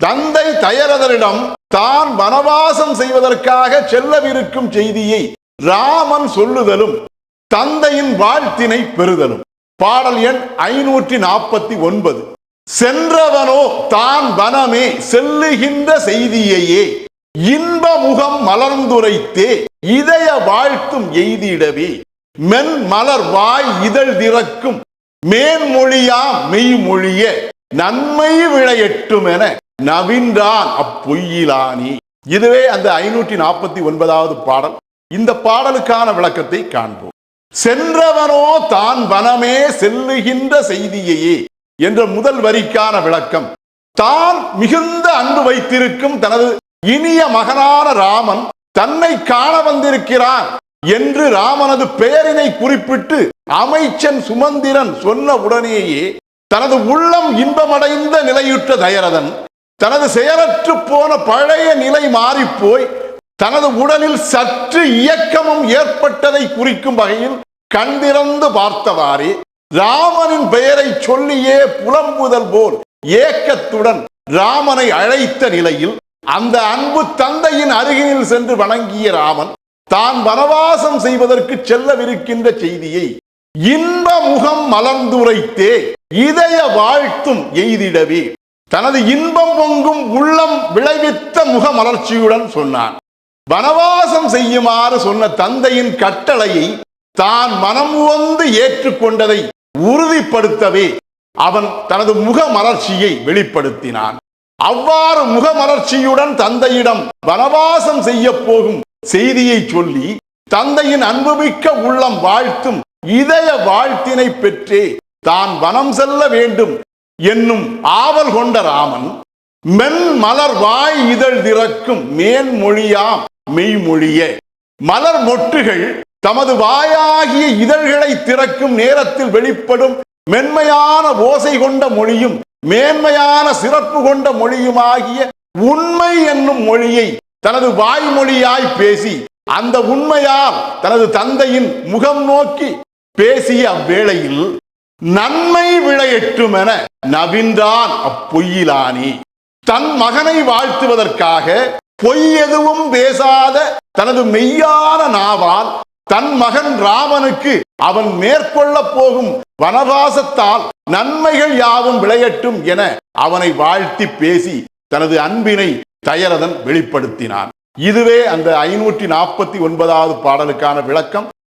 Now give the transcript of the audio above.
தந்தை தயரதரிடம் தான் வனவாசம் செய்வதற்காக செல்லவிருக்கும் செய்தியை ராமன் சொல்லுதலும் தந்தையின் வாழ்த்தினை பெறுதலும். பாடல் எண் ஐநூற்றி நாற்பத்தி ஒன்பது. சென்றவனோ தான் வனமே செல்லுகின்ற செய்தியையே இன்ப முகம் மலர்ந்துரைத்தே இதய வாழ்த்தும் எய்திடவே. மென் மலர் வாய் இதழ் திறக்கும் மேன்மொழியா மெய்மொழிய நன்மை விளையட்டும் என நவின்றான் அப்பொய்யிலானி. இதுவே அந்த ஐநூற்றி நாற்பத்தி ஒன்பதாவது பாடல். இந்த பாடலுக்கான விளக்கத்தை காண்போம். சென்றவனோ தான் வனமே செல்லுகின்ற செய்தியையே என்ற முதல் வரிக்கான விளக்கம். தான் மிகுந்த அன்பு வைத்திருக்கும் தனது இனிய மகனான ராமன் தன்னை காண வந்திருக்கிறான் என்று ராமனது பெயரினை குறிப்பிட்டு அமைச்சன் சுமந்திரன் சொன்ன உடனேயே தனது உள்ளம் இன்பமடைந்த நிலையுற்ற தயரதன் தனது செயலற்று போன பழைய நிலை மாறிப்போய் தனது உடலில் சற்று இயக்கமும் ஏற்பட்டதை குறிக்கும் வகையில் கண்திறந்து பார்த்தவாறே ராமனின் பெயரை சொல்லியே புலம்புதல் போல் ஏக்கத்துடன் ராமனை அழைத்த நிலையில் அந்த அன்பு தந்தையின் அருகினில் சென்று வணங்கிய ராமன் தான் வனவாசம் செய்வதற்கு செல்லவிருக்கின்ற செய்தியை இன்ப முகம் மலர்ந்துரைத்தே இதய வாழ்த்தும் எய்திடவே. தனது இன்பம் பொங்கும் உள்ளம் விளைவித்த முக மலர்ச்சியுடன் சொன்னான். வனவாசம் செய்யுமாறு சொன்ன தந்தையின் கட்டளையை தான் மனம் வந்து ஏற்றுக்கொண்டதை உறுதிப்படுத்தவே அவன் தனது முக மலர்ச்சியை வெளிப்படுத்தினான். அவ்வாறு முக மலர்ச்சியுடன் தந்தையிடம் வனவாசம் செய்ய போகும் செய்தியை சொல்லி தந்தையின் அன்புமிக்க உள்ளம் வாழ்த்தும் இதய வாழ்த்தினை பெற்றே தான் வனம் செல்ல வேண்டும் என்னும் ஆவல் கொண்ட ராமன் மென் மலர் வாய் இதழ் திறக்கும் மேன்மொழியாம் மெய்மொழியே மலர் மொட்டுகள் தமது வாயாகிய இதழ்களை திறக்கும் நேரத்தில் வெளிப்படும் மென்மையான ஓசை கொண்ட மொழியும் மேன்மையான சிறப்பு கொண்ட மொழியுமாகிய உண்மை என்னும் மொழியை தனது வாய்மொழியாய் பேசி அந்த உண்மையால் தனது தந்தையின் முகம் நோக்கி பேசிய அவ்வேளையில் நன்மை விளையட்டும் என நவின்றான் அப்பொய்யிலானி. தன் மகனை வாழ்த்துவதற்காக பொய் எதுவும் பேசாத தனது மெய்யான நாவால் தன் மகன் ராமனுக்கு அவன் மேற்கொள்ள போகும் வனவாசத்தால் நன்மைகள் யாவும் விளையட்டும் என அவனை வாழ்த்தி பேசி தனது அன்பினை தயரதன் வெளிப்படுத்தினான். இதுவே அந்த ஐநூற்றி நாற்பத்தி ஒன்பதாவது பாடலுக்கான விளக்கம்.